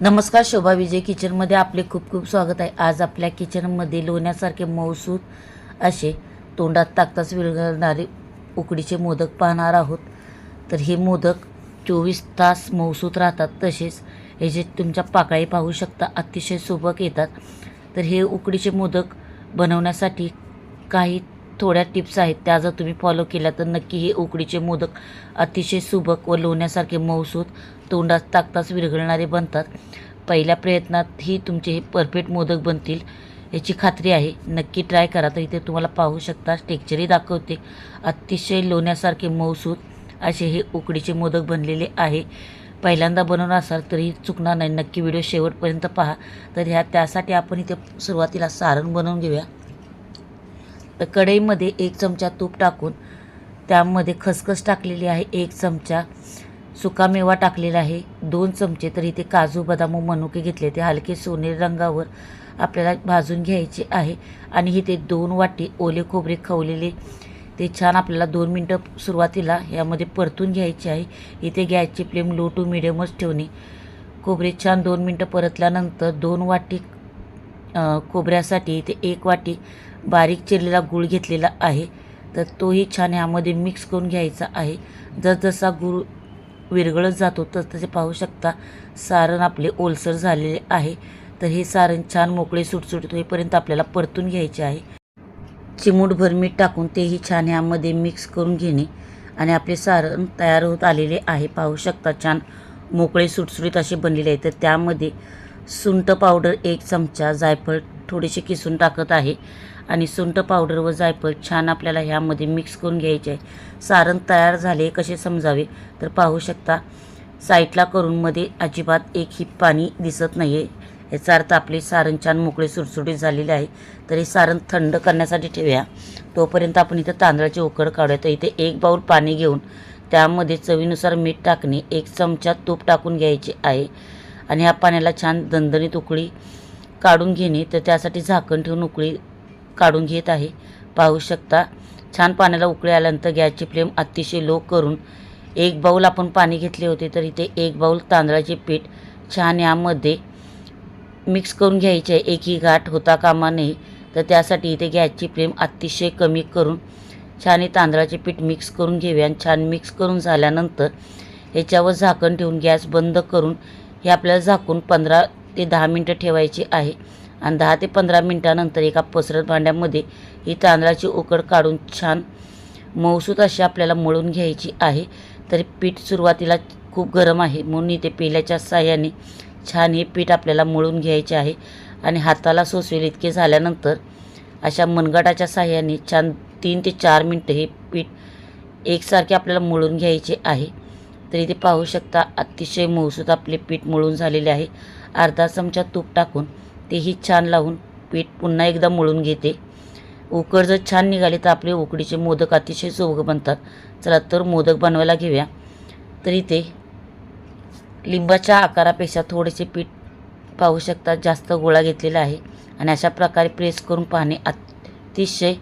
नमस्कार शोभा विजय किचनमध्ये आपले खूप खूप स्वागत आहे. आज आपल्या किचनमध्ये लोण्यासारखे मौसूद असे तोंडात ताकताच विरघळणारे उकडीचे मोदक पाहणार आहोत. तर हे मोदक चोवीस तास मऊसूद राहतात तसेच हे जे तुमच्या पाकळी पाहू शकता अतिशय सुबक येतात. तर हे उकडीचे मोदक बनवण्यासाठी काही थोड्या टिप्स आहेत त्या जर तुम्ही फॉलो केल्या तर नक्की हे उकडीचे मोदक अतिशय सुबक व लोण्यासारखे मऊसूत तोंडात टाकताच विरघळणारे बनतात. पहिल्या प्रयत्नात ही तुमचे हे परफेक्ट मोदक बनतील याची खात्री आहे. नक्की ट्राय करा तर इथे तुम्हाला पाहू शकता टेक्चरही दाखवते. अतिशय लोण्यासारखे मऊसूत असे हे उकडीचे मोदक बनलेले आहे. पहिल्यांदा बनवणार असाल तरी चुकणार नाही. नक्की व्हिडिओ शेवटपर्यंत पहा. तर ह्या त्यासाठी आपण इथे सुरुवातीला सारण बनवून घेऊया. तर कढईमध्ये एक चमचा तूप टाकून त्यामध्ये खसखस टाकलेली आहे एक चमचा सुकामेवा टाकलेला आहे दोन चमचे तर इथे काजू बदाम व मनुके घेतले. ते हलके सोनेरी रंगावर आपल्याला भाजून घ्यायचे आहे आणि इथे दोन वाटी ओले खोबरे खवलेले. ते छान आपल्याला दोन मिनटं सुरुवातीला यामध्ये परतून घ्यायचे आहे. इथे गॅसची फ्लेम लो टू मिडियमच ठेवणे. खोबरे छान दोन मिनटं परतल्यानंतर दोन वाटी खोबऱ्यासाठी इथे एक वाटी बारीक चिरलेला गूळ घेतलेला आहे. तर तोही छान ह्यामध्ये मिक्स करून घ्यायचा आहे. जसजसा गूळ विरघळत जातो तस तसे पाहू शकता सारण आपले ओलसर झालेले आहे. तर हे सारण छान मोकळे सुटसुटीत होईपर्यंत आपल्याला परतून घ्यायचे आहे. चिमूटभर मीठ टाकून तेही छान ह्यामध्ये मिक्स करून घेणे आणि आपले सारण तयार होत आलेले आहे. पाहू शकता छान मोकळे सुटसुटीत असे बनलेले आहे. तर त्यामध्ये सुंठ पावडर एक चमचा जायफळ थोडेसे किसून टाकत आहे. आणि सुंठ पावडर व जायफळ छान आपल्याला ह्यामध्ये मिक्स करून घ्यायचे आहे. सारण तयार झाले कसे समजावे? तर पाहू शकता साईडला करून मध्ये अजिबात एक ही पाणी दिसत नाही आहे याचा अर्थ आपले सारण छान मोकळे सुटसुटीत झालेले आहे. तर हे सारण थंड करण्यासाठी ठेवूया. तोपर्यंत आपण इथं तांदळाची उकड काढूया. तर इथे एक बाऊल पाणी घेऊन त्यामध्ये चवीनुसार मीठ टाकणे एक चमचा तूप टाकून घ्यायचे आहे. आणि ह्या पाण्याला छान दणदणीत उकळी काढून घेणे तर त्यासाठी झाकण ठेवून उकळी काढून घेत आहे. पाहू शकता छान पाण्याला उकळी आल्यानंतर गॅसची फ्लेम अतिशय लो करून एक बाऊल आपण पाणी घेतले होते तर इथे एक बाऊल तांदळाचे पीठ छान यामध्ये मिक्स करून घ्यायचे आहे. एकही गाठ होता कामा नये तर त्यासाठी इथे गॅसची फ्लेम अतिशय कमी करून छान हे तांदळाचे पीठ मिक्स करून घेऊया. आणि छान मिक्स करून झाल्यानंतर ह्याच्यावर झाकण ठेवून गॅस बंद करून हे आपल्याला झाकून पंधरा ते दहा मिनटं ठेवायची आहे. आणि दहा ते पंधरा मिनटानंतर एका पसरत भांड्यामध्ये ही तांदळाची उकड काढून छान मऊसूत अशी आपल्याला मळून घ्यायची आहे. तरी पीठ सुरुवातीला खूप गरम आहे. म्हणून इथे पेल्याच्या साह्याने छान हे पीठ आपल्याला मळून घ्यायचे आहे. आणि हाताला सोसवेल इतके झाल्यानंतर अशा मनगटाच्या साह्याने छान तीन ते चार मिनटं हे पीठ एकसारखे आपल्याला मळून घ्यायचे आहे. तर इथे पाहू शकता अतिशय मऊसूत आपले पीठ मळून झालेले आहे. अर्धा चमचा तूप टाकून तेही छान लावून पीठ पुन्हा एकदा मळून घेते. उकड जर छान निघाले तर आपले उकडीचे मोदक अतिशय चौघ बनतात. चला तर मोदक बनवायला घेऊया. तर इथे लिंबाच्या आकारापेक्षा थोडेसे पीठ पाहू शकता जास्त गोळा घेतलेला आहे. आणि अशा प्रकारे प्रेस करून पाहणे अतिशय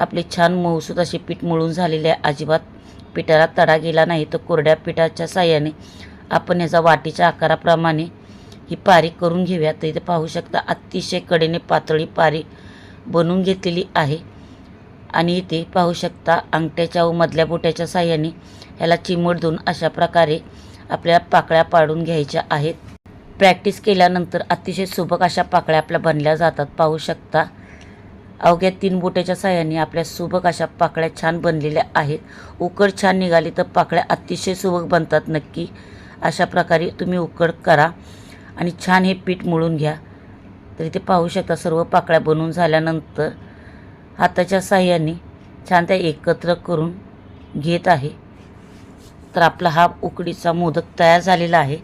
आपले छान मऊसूत असे पीठ मळून झालेले आहे. अजिबात पिठाला तडा गेला नाही तर कोरड्या पिठाच्या साह्याने आपण याचा वाटीच्या आकाराप्रमाणे ही पारी करून घेऊया. तर इथे पाहू शकता अतिशय कडेने पातळी पारी बनवून घेतलेली आहे. आणि इथे पाहू शकता अंगठ्याच्या व मधल्या बोट्याच्या साह्याने ह्याला चिमट देऊन अशा प्रकारे आपल्याला पाकळ्या पाडून घ्यायच्या आहेत. प्रॅक्टिस केल्यानंतर अतिशय सुबक अशा पाकळ्या आपल्या बनल्या जातात. पाहू शकता अवघ्या तीन बोट्याच्या साह्याने आपल्या सुबक अशा पाकळ्या छान बनलेल्या आहेत. उकड छान निघाली तर पाकळ्या अतिशय सुबक बनतात नक्की. अशा प्रकारे तुम्ही उकड करा. आणि छान हे पीठ मळून घ्या. तर इथे पाहू शकता सर्व पाकळ्या बनवून झाल्यानंतर हाताच्या साह्याने छान त्या एकत्र करून घेत आहे. तर आपला हा उकडीचा मोदक तयार झालेला आहे.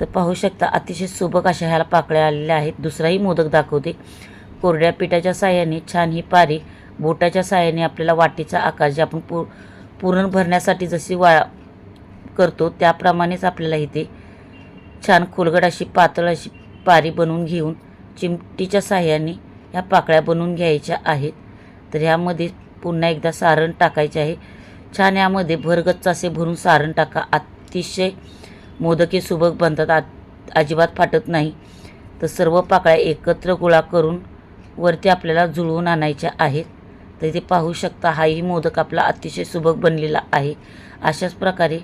तर पाहू शकता अतिशय सुबक अशा ह्याला पाकळ्या आलेल्या आहेत. दुसराही मोदक दाखवते. कोरड्या पिठाच्या साह्याने छान ही पारी बोटाच्या साह्याने आपल्याला वाटीचा आकार जे आपण पू पुरण भरण्यासाठी जशी वा करतो त्याप्रमाणेच आपल्याला इथे छान खोलगट अशी पातळ अशी पारी बनवून घेऊन चिमटीच्या साह्याने ह्या पाकळ्या बनवून घ्यायच्या आहेत. तर ह्यामध्ये पुन्हा एकदा सारण टाकायचे आहे. छान यामध्ये भरगच्च असे भरून सारण टाका. अतिशय मोदके सुबक बनतात. आत अजिबात फाटत नाही. तर सर्व पाकळ्या एकत्र गोळा करून वरती आपल्याला जुळवून आणायच्या आहेत. तर इथे पाहू शकता हाही मोदक आपला अतिशय सुबक बनलेला आहे. अशाच प्रकारे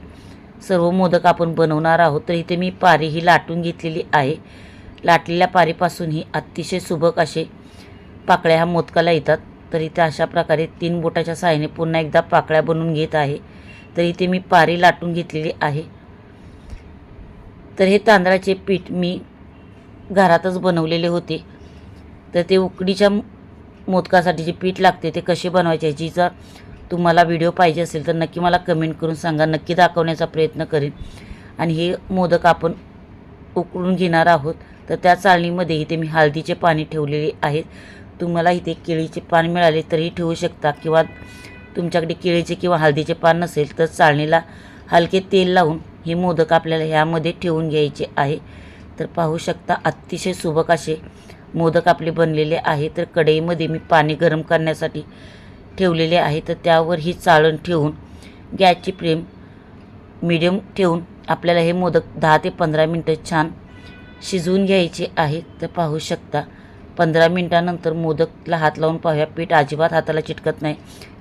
सर्व मोदक आपण बनवणार आहोत तर इथे मी पारी ही लाटून घेतलेली आहे. लाटलेल्या पारीपासूनही अतिशय सुबक असे पाकळ्या ह्या मोदकाला येतात. तर इथे अशा प्रकारे तीन बोटाच्या सहाय्याने पुन्हा एकदा पाकळ्या बनवून घेत आहे. तर इथे मी पारी लाटून घेतलेली आहे. तर हे तांदळाचे पीठ मी घरातच बनवलेले होते. तर ते उकडीच्या मोदकासाठी जे पीठ लागते ते कसे बनवायचे ह्याची जर तुम्हाला व्हिडिओ पाहिजे असेल तर नक्की मला कमेंट करून सांगा. नक्की दाखवण्याचा प्रयत्न करेन. आणि हे मोदक आपण उकळून घेणार आहोत. तर त्या चाळणीमध्ये इथे मी हळदीचे पाणी ठेवलेले आहेत. तुम्हाला इथे केळीचे पान मिळाले तरीही ठेवू शकता. किंवा तुमच्याकडे केळीचे किंवा हळदीचे पान नसेल तर चाळणीला हलके तेल लावून हे मोदक आपल्याला ह्यामध्ये ठेवून घ्यायचे आहे. तर पाहू शकता अतिशय सुबक असे मोदक आपले बनलेले आहे. तर कढईमध्ये मी पाणी गरम करण्यासाठी ठेवलेले आहे तर त्यावर ही चाळण ठेवून गॅसची फ्लेम मिडियम ठेवून आपल्याला हे मोदक दहा ते पंधरा मिनटं छान शिजवून घ्यायचे आहेत तर पाहू शकता पंधरा मिनटानंतर मोदकला हात लावून पाहूया. पीठ अजिबात हाताला चिटकत नाही.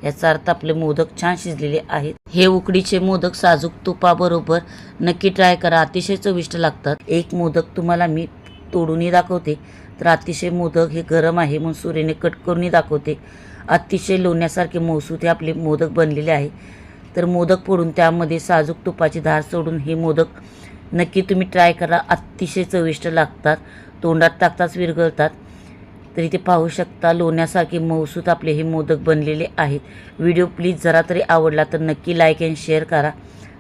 याचा अर्थ आपले मोदक छान शिजलेले आहेत. हे उकडीचे मोदक साजूक तुपाबरोबर नक्की ट्राय करा. अतिशय चविष्ट लागतात. एक मोदक तुम्हाला मी तोडूनही दाखवते. तर अतिशय मोदक हे गरम आहे म्हणून सुरेने कट करूनही दाखवते. अतिशय लोण्यासारखे मौसूद हे आपले मोदक बनलेले आहे. तर मोदक फोडून त्यामध्ये साजूक तुपाची धार सोडून हे मोदक नक्की तुम्ही ट्राय करा. अतिशय चविष्ट लागतात. तोंडात टाकताच विरघळतात. तर इथे पाहू शकता लोण्यासारखे मौसूत आपले हे मोदक बनलेले आहेत. व्हिडिओ प्लीज जरा तरी आवडला तर नक्की लाईक अँड शेअर करा.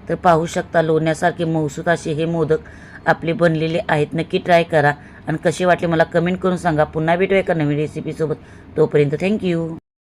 तर पाहू शकता लोण्यासारखे मौसूत असे हे मोदक आपले बनलेले आहेत. नक्की ट्राय करा. आणि कसे वाटले मला कमेंट करून सांगा. पुन्हा भेटूया एका नवीन रेसिपीसोबत तोपर्यंत थँक्यू